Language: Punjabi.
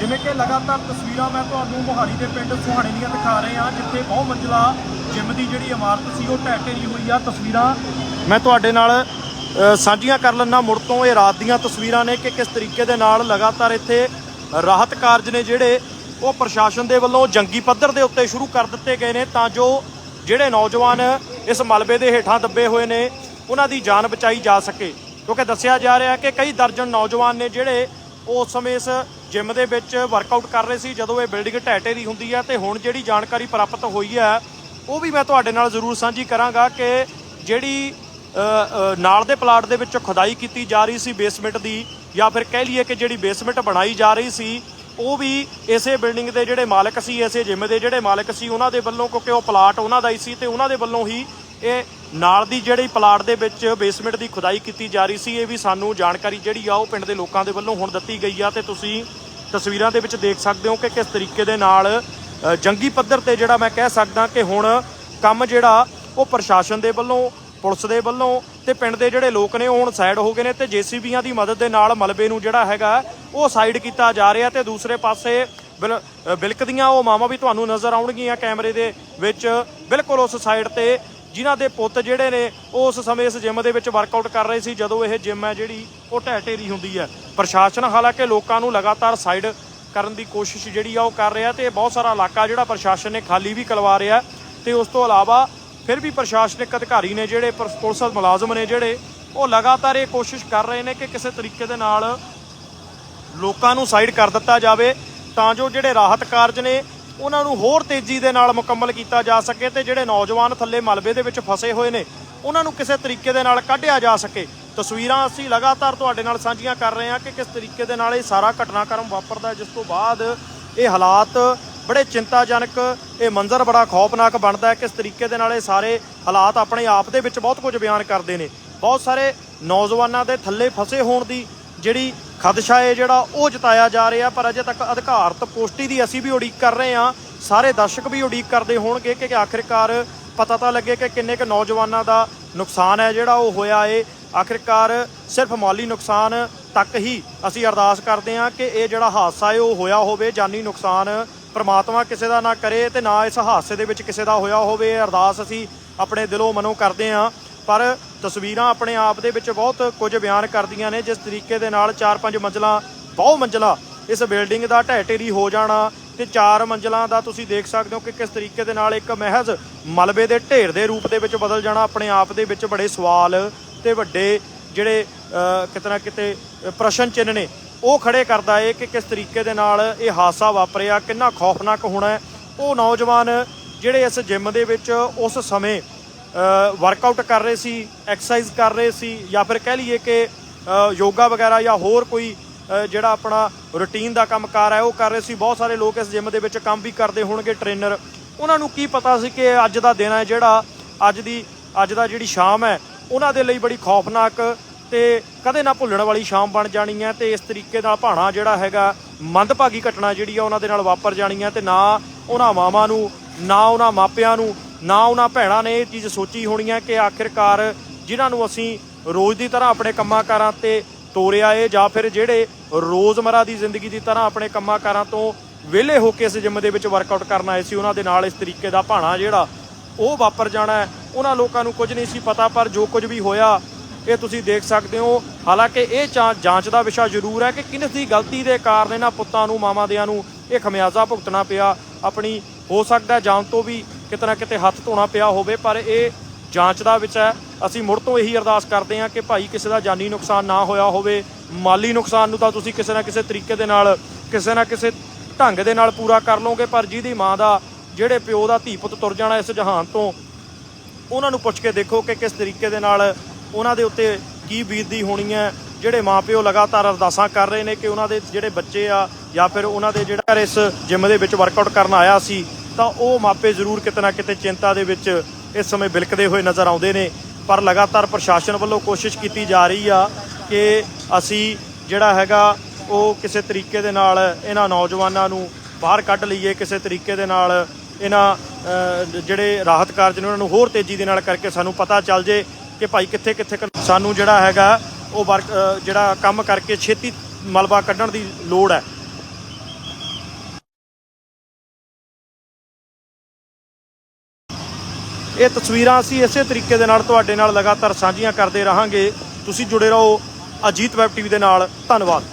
ਜਿਵੇਂ ਕਿ ਲਗਾਤਾਰ ਤਸਵੀਰਾਂ ਮੈਂ ਤੁਹਾਨੂੰ ਮੋਹਾਲੀ ਦੇ ਪਿੰਡ ਸੁਹਾਣੇ ਦੀਆਂ ਦਿਖਾ ਰਹੇ ਹਾਂ, ਜਿੱਥੇ ਬਹੁ ਮੰਜ਼ਲਾ ਜਿਮ ਦੀ ਜਿਹੜੀ ਇਮਾਰਤ ਸੀ, ਉਹ ਢਹਿ ਢੇਰੀ ਹੋਈ ਆ। ਤਸਵੀਰਾਂ ਮੈਂ ਤੁਹਾਡੇ ਨਾਲ ਸਾਂਝੀਆਂ ਕਰ ਲੈਣਾ ਮੁੜ ਤੋਂ ਇਹ ਰਾਤ ਦੀਆਂ ਤਸਵੀਰਾਂ ਨੇ ਕਿ ਕਿਸ ਤਰੀਕੇ ਦੇ ਨਾਲ ਲਗਾਤਾਰ ਇੱਥੇ ਰਾਹਤ ਕਾਰਜ ਨੇ ਜਿਹੜੇ ਉਹ ਪ੍ਰਸ਼ਾਸਨ ਦੇ ਵੱਲੋਂ ਜੰਗੀ ਪੱਧਰ ਦੇ ਉੱਤੇ ਸ਼ੁਰੂ ਕਰ ਦਿੱਤੇ ਗਏ ਨੇ, ਤਾਂ ਜੋ ਜਿਹੜੇ ਨੌਜਵਾਨ ਇਸ ਮਲਬੇ ਦੇ ਹੇਠਾਂ ਦੱਬੇ ਹੋਏ ਨੇ, ਉਹਨਾਂ ਦੀ ਜਾਨ ਬਚਾਈ ਜਾ ਸਕੇ। ਕਿਉਂਕਿ ਦੱਸਿਆ ਜਾ ਰਿਹਾ ਕਿ ਕਈ ਦਰਜਨ ਨੌਜਵਾਨ ਨੇ ਜਿਹੜੇ ਉਸ ਸਮੇਂ ਇਸ ਜਿਮ ਦੇ ਵਿੱਚ ਵਰਕਆਊਟ ਕਰ ਰਹੇ ਸੀ, ਜਦੋਂ ਇਹ ਬਿਲਡਿੰਗ ਢਹਿ ਦੀ ਹੁੰਦੀ ਹੈ ਤੇ ਹੁਣ ਜਿਹੜੀ ਜਾਣਕਾਰੀ ਪ੍ਰਾਪਤ ਹੋਈ ਹੈ ਉਹ ਵੀ ਮੈਂ ਤੁਹਾਡੇ ਨਾਲ ਜ਼ਰੂਰ ਸਾਂਝੀ ਕਰਾਂਗਾ ਕਿ ਜਿਹੜੀ ਨਾਲ ਦੇ ਪਲਾਟ ਦੇ ਵਿੱਚ ਖੁਦਾਈ ਕੀਤੀ ਜਾ ਰਹੀ ਸੀ ਬੇਸਮੈਂਟ ਦੀ, ਜਾਂ ਫਿਰ ਕਹਿ ਲਈਏ ਕਿ ਜਿਹੜੀ ਬੇਸਮੈਂਟ ਬਣਾਈ ਜਾ ਰਹੀ ਸੀ, ਉਹ ਵੀ ਇਸੇ ਬਿਲਡਿੰਗ ਦੇ ਜਿਹੜੇ ਮਾਲਕ ਸੀ, ਇਸੇ ਜਿਮ ਦੇ ਜਿਹੜੇ ਮਾਲਕ ਸੀ, ਉਹਨਾਂ ਦੇ ਵੱਲੋਂ ਕਿਉਂਕਿ ਉਹ ਪਲਾਟ ਉਹਨਾਂ ਦਾ ਹੀ ਸੀ ਤੇ ਉਹਨਾਂ ਦੇ ਵੱਲੋਂ ਹੀ ਇਹ ਨਾਲ ਦੀ ਜਿਹੜੀ ਪਲਾਟ ਦੇ ਵਿੱਚ ਬੇਸਮੈਂਟ ਦੀ ਖੁਦਾਈ ਕੀਤੀ ਜਾ ਰਹੀ ਸੀ ਇਹ ਵੀ ਸਾਨੂੰ ਜਾਣਕਾਰੀ ਜਿਹੜੀ ਆ ਉਹ ਪਿੰਡ ਦੇ ਲੋਕਾਂ ਦੇ ਵੱਲੋਂ ਹੁਣ ਦਿੱਤੀ ਗਈ ਆ ਤੇ ਤੁਸੀਂ ਤਸਵੀਰਾਂ ਦੇ ਵਿੱਚ ਦੇਖ ਸਕਦੇ ਹੋ ਕਿ ਕਿਸ ਤਰੀਕੇ ਦੇ ਨਾਲ ਜੰਗੀ ਪੱਧਰ ਤੇ ਜਿਹੜਾ ਮੈਂ ਕਹਿ ਸਕਦਾ ਕਿ ਹੁਣ ਕੰਮ ਜਿਹੜਾ ਉਹ ਪ੍ਰਸ਼ਾਸਨ ਦੇ ਵੱਲੋਂ ਪੁਲਿਸ ਦੇ ਵੱਲੋਂ ਤੇ ਪਿੰਡ ਦੇ ਜਿਹੜੇ ਲੋਕ ਨੇ ਉਹ ਹੁਣ ਸਾਈਡ ਹੋ ਗਏ ਨੇ ਤੇ ਜੀਸੀਬੀਆਂ ਦੀ ਮਦਦ ਦੇ ਨਾਲ ਮਲਬੇ ਨੂੰ ਜਿਹੜਾ ਹੈਗਾ ਉਹ ਸਾਈਡ ਕੀਤਾ ਜਾ ਰਿਹਾ ਤੇ ਦੂਸਰੇ ਪਾਸੇ ਬਿਲ- ਅ, ਬਿਲਕਦੀਆਂ ਉਹ ਮਾਵਾਂ ਵੀ ਤੁਹਾਨੂੰ ਨਜ਼ਰ ਆਉਣਗੀਆਂ ਕੈਮਰੇ ਦੇ ਵਿੱਚ ਬਿਲਕੁਲ ਉਸ ਸਾਈਡ ਤੇ ਜਿਨ੍ਹਾਂ ਦੇ ਪੁੱਤ ਜਿਹੜੇ ਨੇ, ਉਹ ਉਸ ਸਮੇਂ ਇਸ ਜਿਮ ਦੇ ਵਿੱਚ ਵਰਕਆਊਟ ਕਰ ਰਹੇ ਸੀ, ਜਦੋਂ ਇਹ ਜਿਮ ਹੈ ਜਿਹੜੀ ਉਹ ਢਹਿ ਢੇਰੀ ਹੁੰਦੀ ਹੈ। ਪ੍ਰਸ਼ਾਸਨ ਹਾਲਾਂਕਿ ਲੋਕਾਂ ਨੂੰ ਲਗਾਤਾਰ ਸਾਈਡ ਕਰਨ ਦੀ ਕੋਸ਼ਿਸ਼ ਜਿਹੜੀ ਆ ਉਹ ਕਰ ਰਿਹਾ ਤੇ ਬਹੁਤ ਸਾਰਾ ਇਲਾਕਾ ਜਿਹੜਾ ਪ੍ਰਸ਼ਾਸਨ ਨੇ ਖਾਲੀ ਵੀ ਕਰਵਾ ਰਿਹਾ ਤੇ ਉਸ ਤੋਂ ਇਲਾਵਾ ਫਿਰ ਵੀ ਪ੍ਰਸ਼ਾਸਨਿਕ ਅਧਿਕਾਰੀ ਨੇ ਜਿਹੜੇ ਪੁਲਿਸ ਪੁਲਿਸ ਮੁਲਾਜ਼ਮ ਨੇ ਜਿਹੜੇ, ਉਹ ਲਗਾਤਾਰ ਇਹ ਕੋਸ਼ਿਸ਼ ਕਰ ਰਹੇ ਨੇ ਕਿ ਕਿਸੇ ਤਰੀਕੇ ਦੇ ਨਾਲ ਲੋਕਾਂ ਨੂੰ ਸਾਈਡ ਕਰ ਦਿੱਤਾ ਜਾਵੇ। ਤਾਂ ਜੋ ਜਿਹੜੇ ਰਾਹਤ ਕਾਰਜ ਨੇ ਉਹਨਾਂ ਨੂੰ ਹੋਰ ਤੇਜ਼ੀ ਦੇ ਨਾਲ ਮੁਕੰਮਲ ਕੀਤਾ ਜਾ ਸਕੇ ਤੇ ਜਿਹੜੇ ਨੌਜਵਾਨ ਥੱਲੇ ਮਲਬੇ ਦੇ ਵਿੱਚ ਫਸੇ ਹੋਏ ਨੇ, ਉਹਨਾਂ ਨੂੰ ਕਿਸੇ ਤਰੀਕੇ ਦੇ ਨਾਲ ਕੱਢਿਆ ਜਾ ਸਕੇ। ਤਸਵੀਰਾਂ ਅਸੀਂ ਲਗਾਤਾਰ ਤੁਹਾਡੇ ਨਾਲ ਸਾਂਝੀਆਂ ਕਰ ਰਹੇ ਹਾਂ ਕਿ ਕਿਸ ਤਰੀਕੇ ਦੇ ਨਾਲ ਇਹ ਸਾਰਾ ਘਟਨਾਕ੍ਰਮ ਵਾਪਰਦਾ ਜਿਸ ਤੋਂ ਬਾਅਦ ਇਹ ਹਾਲਾਤ ਬੜੇ ਚਿੰਤਾਜਨਕ, ਇਹ ਮੰਜ਼ਰ ਬੜਾ ਖੌਫਨਾਕ ਬਣਦਾ ਹੈ, ਕਿਸ ਤਰੀਕੇ ਦੇ ਨਾਲ ਇਹ ਸਾਰੇ ਹਾਲਾਤ ਆਪਣੇ ਆਪ ਦੇ ਵਿੱਚ ਬਹੁਤ ਕੁਝ ਬਿਆਨ ਕਰਦੇ ਨੇ। ਬਹੁਤ ਸਾਰੇ ਨੌਜਵਾਨਾਂ ਦੇ ਥੱਲੇ ਫਸੇ ਹੋਣ ਦੀ ਜਿਹੜੀ ਖਦਸ਼ਾ ਹੈ ਜਿਹੜਾ ਉਹ ਜਤਾਇਆ ਜਾ ਰਿਹਾ, ਪਰ ਅਜੇ ਤੱਕ ਅਧਿਕਾਰਤ ਪੁਸ਼ਟੀ ਦੀ ਅਸੀਂ ਵੀ ਉਡੀਕ ਕਰ ਰਹੇ ਹਾਂ। ਸਾਰੇ ਦਰਸ਼ਕ ਵੀ ਉਡੀਕ ਕਰਦੇ ਹੋਣਗੇ ਕਿ ਆਖਿਰਕਾਰ ਪਤਾ ਤਾਂ ਲੱਗੇ ਕਿ ਕਿੰਨੇ ਕੁ ਨੌਜਵਾਨਾਂ ਦਾ ਨੁਕਸਾਨ ਹੈ ਜਿਹੜਾ ਉਹ ਹੋਇਆ ਏ। ਆਖਿਰਕਾਰ ਸਿਰਫ ਮਾਲੀ ਨੁਕਸਾਨ ਤੱਕ ਹੀ ਅਸੀਂ ਅਰਦਾਸ ਕਰਦੇ ਹਾਂ ਕਿ ਇਹ ਜਿਹੜਾ ਹਾਦਸਾ ਹੈ ਉਹ ਹੋਇਆ ਹੋਵੇ। ਜਾਨੀ ਨੁਕਸਾਨ ਪ੍ਰਮਾਤਮਾ ਕਿਸੇ ਦਾ ਨਾ ਕਰੇ ਤੇ ਨਾ ਇਸ ਹਾਦਸੇ ਦੇ ਵਿੱਚ ਕਿਸੇ ਦਾ ਹੋਇਆ ਹੋਵੇ। ਅਰਦਾਸ ਅਸੀਂ ਆਪਣੇ ਦਿਲੋਂ ਮਨੋਂ ਕਰਦੇ ਹਾਂ। ਪਰ ਤਸਵੀਰਾਂ ਆਪਣੇ ਆਪ ਦੇ ਵਿੱਚ ਬਹੁਤ ਕੁਝ ਬਿਆਨ ਕਰਦੀਆਂ ਨੇ ਜਿਸ ਤਰੀਕੇ ਦੇ ਨਾਲ 4-5 ਮੰਜ਼ਲਾਂ ਬਹੁ ਮੰਜ਼ਲਾ ਇਸ ਬਿਲਡਿੰਗ ਦਾ ਢਹਿ ਢੇਰੀ ਹੋ ਜਾਣਾ ਤੇ ਚਾਰ ਮੰਜ਼ਲਾਂ ਦਾ ਤੁਸੀਂ ਦੇਖ ਸਕਦੇ ਹੋ ਕਿ ਕਿਸ ਤਰੀਕੇ ਦੇ ਨਾਲ ਇੱਕ ਮਹਿਜ਼ ਮਲਬੇ ਦੇ ਢੇਰ ਦੇ ਰੂਪ ਦੇ ਵਿੱਚ ਬਦਲ ਜਾਣਾ ਆਪਣੇ ਆਪ ਦੇ ਵਿੱਚ ਬੜੇ ਸਵਾਲ ਤੇ ਵੱਡੇ ਜਿਹੜੇ ਅ, ਕਿਤੇ ਨਾ ਕਿਤੇ ਪ੍ਰਸ਼ਨ ਚਿੰਨ੍ਹ ਨੇ ਉਹ ਖੜੇ ਕਰਦਾ ਏ ਕਿ ਕਿਸ ਤਰੀਕੇ ਦੇ ਨਾਲ ਇਹ ਹਾਦਸਾ ਵਾਪਰਿਆ ਕਿੰਨਾ ਖੌਫਨਾਕ ਹੋਣਾ ਉਹ ਨੌਜਵਾਨ ਜਿਹੜੇ ਇਸ ਜਿਮ ਦੇ ਵਿੱਚ ਉਸ ਸਮੇਂ ਵਰਕਆਊਟ ਕਰ ਰਹੇ ਸੀ ਐਕਸਰਸਾਈਜ਼ ਕਰ ਰਹੇ ਸੀ ਜਾਂ ਫਿਰ ਕਹਿ ਲਈਏ ਕਿ ਯੋਗਾ ਵਗੈਰਾ ਜਾਂ ਹੋਰ ਕੋਈ ਜਿਹੜਾ ਆਪਣਾ ਰੁਟੀਨ ਦਾ ਕੰਮਕਾਰ ਹੈ, ਉਹ ਕਰ ਰਹੇ ਸੀ। ਬਹੁਤ ਸਾਰੇ ਲੋਕ ਇਸ ਜਿਮ ਦੇ ਵਿੱਚ ਕੰਮ ਵੀ ਕਰਦੇ ਹੋਣਗੇ ਟ੍ਰੇਨਰ ਉਹਨਾਂ ਨੂੰ ਕੀ ਪਤਾ ਸੀ ਕਿ ਅੱਜ ਦਾ ਦਿਨ ਹੈ ਜਿਹੜਾ, ਅੱਜ ਦੀ, ਅੱਜ ਦਾ ਜਿਹੜੀ ਸ਼ਾਮ ਹੈ, ਉਹਨਾਂ ਦੇ ਲਈ ਬੜੀ ਖੌਫਨਾਕ ਤੇ ਕਦੇ ਨਾ ਭੁੱਲਣ ਵਾਲੀ ਸ਼ਾਮ ਬਣ ਜਾਣੀ ਹੈ ਤੇ ਇਸ ਤਰੀਕੇ ਨਾਲ ਭਾਣਾ ਜਿਹੜਾ ਹੈਗਾ, ਮੰਦਭਾਗੀ ਘਟਨਾ ਜਿਹੜੀ ਆ ਉਹਨਾਂ ਦੇ ਨਾਲ ਵਾਪਰ ਜਾਣੀ ਹੈ ਤੇ ਨਾ ਉਹਨਾਂ ਮਾਵਾਂ ਨੂੰ, ਨਾ ਉਹਨਾਂ ਮਾਪਿਆਂ ਨੂੰ ਨਾ ਉਹਨਾਂ ਭੈਣਾਂ ਨੇ ਇਹ ਚੀਜ਼ ਸੋਚੀ ਹੋਣੀ ਹੈ ਕਿ ਆਖਿਰਕਾਰ ਜਿਨ੍ਹਾਂ ਨੂੰ ਅਸੀਂ ਰੋਜ਼ ਦੀ ਤਰ੍ਹਾਂ ਆਪਣੇ ਕੰਮਾਂ ਕਾਰਾਂ ਤੇ ਤੋਰਿਆ ਏ ਜਾਂ ਫਿਰ ਜਿਹੜੇ ਰੋਜ਼ਮਰਾ ਦੀ ਜ਼ਿੰਦਗੀ ਦੀ ਤਰ੍ਹਾਂ ਆਪਣੇ ਕੰਮਾਂ ਕਾਰਾਂ ਤੋਂ ਵਿਹਲੇ ਹੋ ਕੇ ਇਸ ਜਿਮ ਦੇ ਵਿੱਚ ਵਰਕਆਊਟ ਕਰਨ ਆਏ ਸੀ, ਉਹਨਾਂ ਦੇ ਨਾਲ ਇਸ ਤਰੀਕੇ ਦਾ ਭਾਣਾ ਜਿਹੜਾ ਉਹ ਵਾਪਰ ਜਾਣਾ ਉਹਨਾਂ ਲੋਕਾਂ ਨੂੰ ਕੁਝ ਨਹੀਂ ਸੀ ਪਤਾ, ਪਰ ਜੋ ਕੁਝ ਵੀ ਹੋਇਆ, ਇਹ ਤੁਸੀਂ ਦੇਖ ਸਕਦੇ ਹੋ। ਹਾਲਾਂਕਿ ਇਹ ਜਾਂ- ਜਾਂਚ ਦਾ ਵਿਸ਼ਾ ਜ਼ਰੂਰ ਹੈ ਕਿ ਕਿਸ ਦੀ ਗਲਤੀ ਦੇ ਕਾਰਨ ਇਹਨਾਂ ਪੁੱਤਾਂ ਨੂੰ, ਮਾਵਾਂ ਦਿਆਂ ਨੂੰ ਇਹ ਖਮਿਆਜ਼ਾ ਭੁਗਤਣਾ ਪਿਆ। ਆਪਣੀ ਹੋ ਸਕਦਾ ਹੈ ਜਾਨ ਤੋਂ ਵੀ ਕਿਤੇ ਨਾ ਕਿਤੇ ਹੱਥ ਧੋਣਾ ਪਿਆ ਹੋਵੇ, ਪਰ ਇਹ ਜਾਂਚ ਦਾ ਵਿੱਚ ਹੈ। ਅਸੀਂ ਮੁੜ ਤੋਂ ਇਹੀ ਅਰਦਾਸ ਕਰਦੇ ਹਾਂ ਕਿ ਭਾਈ ਕਿਸੇ ਦਾ ਜਾਨੀ ਨੁਕਸਾਨ ਨਾ ਹੋਇਆ ਹੋਵੇ, ਮਾਲੀ ਨੁਕਸਾਨ ਨੂੰ ਤਾਂ ਤੁਸੀਂ ਕਿਸੇ ਨਾ ਕਿਸੇ ਤਰੀਕੇ ਦੇ ਨਾਲ, ਕਿਸੇ ਨਾ ਕਿਸੇ ਢੰਗ ਦੇ ਨਾਲ ਪੂਰਾ ਕਰ ਲਓਗੇ, ਪਰ ਜਿਹਦੀ ਮਾਂ ਦਾ, ਜਿਹੜੇ ਪਿਓ ਦਾ ਧੀ ਪੁੱਤ ਤੁਰ ਜਾਣਾ ਇਸ ਜਹਾਨ ਤੋਂ, ਉਹਨਾਂ ਨੂੰ ਪੁੱਛ ਕੇ ਦੇਖੋ ਕਿ ਕਿਸ ਤਰੀਕੇ ਦੇ ਨਾਲ ਉਹਨਾਂ ਦੇ ਉੱਤੇ ਕੀ ਬੀਤਦੀ ਹੋਣੀ ਹੈ। ਜਿਹੜੇ ਮਾਪਿਓ ਲਗਾਤਾਰ ਅਰਦਾਸਾਂ ਕਰ ਰਹੇ ਨੇ ਕਿ ਉਹਨਾਂ ਦੇ ਜਿਹੜੇ ਬੱਚੇ ਆ, ਜਾਂ ਫਿਰ ਉਹਨਾਂ ਦੇ ਜਿਹੜਾ ਇਸ ਜਿਮ ਦੇ ਵਿੱਚ ਵਰਕਆਊਟ ਕਰਨ ਆਇਆ ਸੀ ਤਾਂ ਉਹ ਮਾਪੇ ਜ਼ਰੂਰ ਕਿਤੇ ਨਾ ਕਿਤੇ ਚਿੰਤਾ ਦੇ ਵਿੱਚ ਇਸ ਸਮੇਂ ਬਿਲਕਦੇ ਹੋਏ ਨਜ਼ਰ ਆਉਂਦੇ ਨੇ। ਪਰ ਲਗਾਤਾਰ ਪ੍ਰਸ਼ਾਸਨ ਵੱਲੋਂ ਕੋਸ਼ਿਸ਼ ਕੀਤੀ ਜਾ ਰਹੀ ਆ ਕਿ ਅਸੀਂ ਜਿਹੜਾ ਹੈਗਾ ਉਹ ਕਿਸੇ ਤਰੀਕੇ ਦੇ ਨਾਲ ਇਹਨਾਂ ਨੌਜਵਾਨਾਂ ਨੂੰ ਬਾਹਰ ਕੱਢ ਲਈਏ, ਕਿਸੇ ਤਰੀਕੇ ਦੇ ਨਾਲ ਇਹਨਾਂ ਜਿਹੜੇ ਰਾਹਤ ਕਾਰਜ ਨੇ ਉਹਨਾਂ ਨੂੰ ਹੋਰ ਤੇਜ਼ੀ ਦੇ ਨਾਲ ਕਰਕੇ ਸਾਨੂੰ ਪਤਾ ਚੱਲ ਜੇ ਕਿ ਭਾਈ ਕਿੱਥੇ ਕਿੱਥੇ ਸਾਨੂੰ ਜਿਹੜਾ ਹੈਗਾ ਉਹ ਵਰਕ ਜਿਹੜਾ ਕੰਮ ਕਰਕੇ ਛੇਤੀ ਮਲਬਾ ਕੱਢਣ ਦੀ ਲੋੜ ਹੈ। ਇਹ ਤਸਵੀਰਾਂ ਅਸੀਂ ਇਸੇ ਤਰੀਕੇ ਦੇ ਨਾਲ ਤੁਹਾਡੇ ਨਾਲ ਲਗਾਤਾਰ ਸਾਂਝੀਆਂ ਕਰਦੇ ਰਹਾਂਗੇ। ਤੁਸੀਂ ਜੁੜੇ ਰਹੋ ਅਜੀਤ ਵੈਬ ਟੀਵੀ ਦੇ ਨਾਲ। ਧੰਨਵਾਦ।